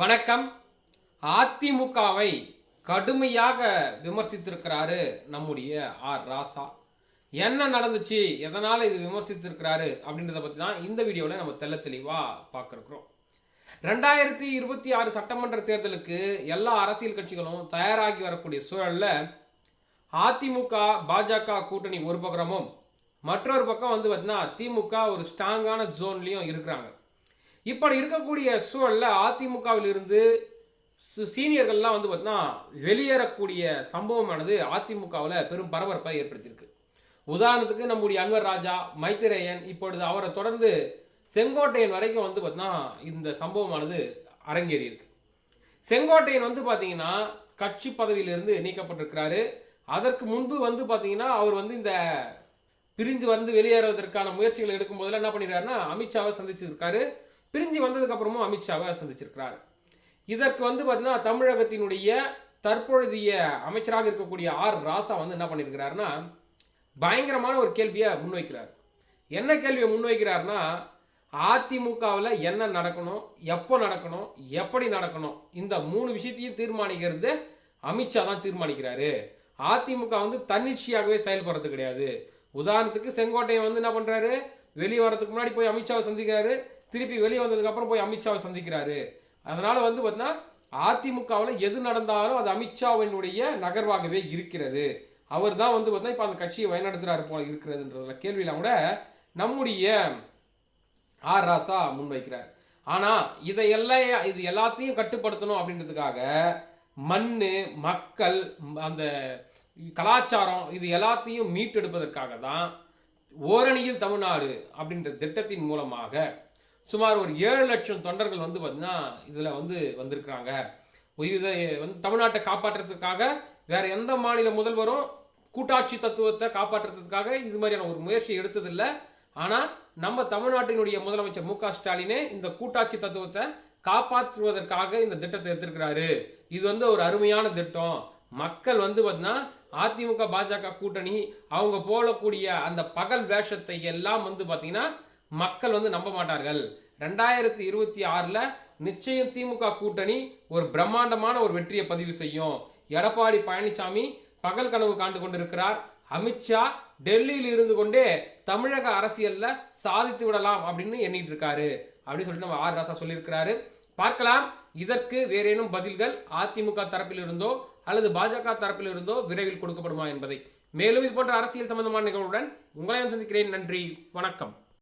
வணக்கம். அதிமுகவை கடுமையாக விமர்சித்திருக்கிறாரு நம்முடைய ஆர். ராசா. என்ன நடந்துச்சு? எதனால் இது விமர்சித்திருக்கிறாரு? அப்படின்றத பற்றி தான் இந்த வீடியோவில் நம்ம தெள்ள தெளிவாக பார்க்குறோம். ரெண்டாயிரத்தி இருபத்தி ஆறு சட்டமன்ற தேர்தலுக்கு எல்லா அரசியல் கட்சிகளும் தயாராகி வரக்கூடிய சூழலில் அதிமுக பாஜக கூட்டணி ஒரு பக்கமும் மற்றொரு பக்கம் வந்து பார்த்தீங்கன்னா திமுக ஒரு ஸ்ட்ராங்கான ஜோன்லேயும் இருக்கிறாங்க. இப்படி இருக்கக்கூடிய சூழலில் அதிமுகவில் இருந்து சு- சீனியர்கள்லாம் வந்து பார்த்தீங்கன்னா வெளியேறக்கூடிய சம்பவமானது அதிமுகவில் பெரும் பரபரப்பை ஏற்படுத்தியிருக்கு. உதாரணத்துக்கு நம்முடைய அன்வர் ராஜா மைத்திரேயன் இப்பொழுது அவரை தொடர்ந்து செங்கோட்டையன் வரைக்கும் வந்து பார்த்தீங்கன்னா இந்த சம்பவமானது அரங்கேறி இருக்கு செங்கோட்டையன் வந்து பார்த்தீங்கன்னா கட்சி பதவியிலிருந்து நீக்கப்பட்டிருக்கிறாரு. அதற்கு முன்பு வந்து பார்த்தீங்கன்னா அவர் வந்து இந்த பிரிந்து வந்து வெளியேறுவதற்கான முயற்சிகளை எடுக்கும் போதெல்லாம் என்ன பண்ணிடுறாருன்னா அமித்ஷாவை சந்திச்சிருக்காரு. பிரிஞ்சு வந்ததுக்கப்புறமும் அமித்ஷாவை சந்திச்சிருக்கிறாரு. இதற்கு வந்து பார்த்தீங்கன்னா தமிழகத்தினுடைய தற்பொழுதைய அமைச்சராக இருக்கக்கூடிய ஆர் ராசா வந்து என்ன பண்ணியிருக்கிறாருன்னா பயங்கரமான ஒரு கேள்வியை முன்வைக்கிறார். என்ன கேள்வியை முன்வைக்கிறாருன்னா அதிமுகவில் என்ன நடக்கணும் எப்போ நடக்கணும் எப்படி நடக்கணும் இந்த மூணு விஷயத்தையும் தீர்மானிக்கிறது அமித்ஷா தான் தீர்மானிக்கிறாரு. அதிமுக வந்து தன்னிச்சையாகவே செயல்படுறது கிடையாது. உதாரணத்துக்கு செங்கோட்டையன் வந்து என்ன பண்ணுறாரு வெளியே வரதுக்கு முன்னாடி போய் அமித்ஷாவை சந்திக்கிறாரு. திருப்பி வெளியே வந்ததுக்கப்புறம் போய் அமித்ஷாவை சந்திக்கிறாரு. அதனால் வந்து பார்த்தீங்கன்னா அதிமுகவில் எது நடந்தாலும் அது அமித்ஷாவினுடைய நகர்வாகவே இருக்கிறது. அவர் தான் வந்து பார்த்தீங்கன்னா இப்போ அந்த கட்சியை வழிநடத்துகிறாரு போல இருக்கிறதுன்றதுல கேள்வியெல்லாம் கூட நம்முடைய ஆர் ராசா முன்வைக்கிறார். ஆனால் இதையெல்லாம் இது எல்லாத்தையும் கட்டுப்படுத்தணும் அப்படின்றதுக்காக மண் மக்கள் அந்த கலாச்சாரம் இது எல்லாத்தையும் மீட்டெடுப்பதற்காக தான் ஓரணியில் தமிழ்நாடு அப்படின்ற திட்டத்தின் மூலமாக சுமார் ஒரு ஏழு லட்சம் தொண்டர்கள் வந்து பார்த்திங்கன்னா இதில் வந்து வந்திருக்கிறாங்க. இதை வந்து தமிழ்நாட்டை காப்பாற்றுறதுக்காக வேறு எந்த மாநில முதல்வரும் கூட்டாட்சி தத்துவத்தை காப்பாற்றுறதுக்காக இது மாதிரியான ஒரு முயற்சி எடுத்ததில்லை. ஆனால் நம்ம தமிழ்நாட்டினுடைய முதலமைச்சர் மு க ஸ்டாலினே இந்த கூட்டாட்சி தத்துவத்தை காப்பாற்றுவதற்காக இந்த திட்டத்தை எடுத்திருக்கிறாரு. இது வந்து ஒரு அருமையான திட்டம். மக்கள் வந்து பார்த்தீங்கன்னா அதிமுக பாஜக கூட்டணி அவங்க போடக்கூடிய அந்த பகல் வேஷத்தை எல்லாம் வந்து பார்த்தீங்கன்னா மக்கள் வந்து நம்ப மாட்டார்கள். ரெண்டாயிரத்தி இருபத்தி ஆறில் நிச்சயம் திமுக கூட்டணி ஒரு பிரம்மாண்டமான ஒரு வெற்றியை பதிவு செய்யும். எடப்பாடி பழனிசாமி பகல் கனவு காண்டு கொண்டிருக்கிறார். அமித்ஷா டெல்லியில் இருந்து கொண்டே தமிழக அரசியல்ல சாதித்து விடலாம் அப்படின்னு எண்ணிட்டு இருக்காரு. அப்படின்னு சொல்லிட்டு நம்ம ஆர் ராசா சொல்லியிருக்கிறாரு. பார்க்கலாம். இதற்கு வேறேனும் பதில்கள் அதிமுக தரப்பில் இருந்தோ அல்லது பாஜக தரப்பில் இருந்தோ விரைவில் கொடுக்கப்படுமா என்பதை. மேலும் இது போன்ற அரசியல் சம்பந்தமான நிகழ்வுடன் உங்களையும் சந்திக்கிறேன். நன்றி. வணக்கம்.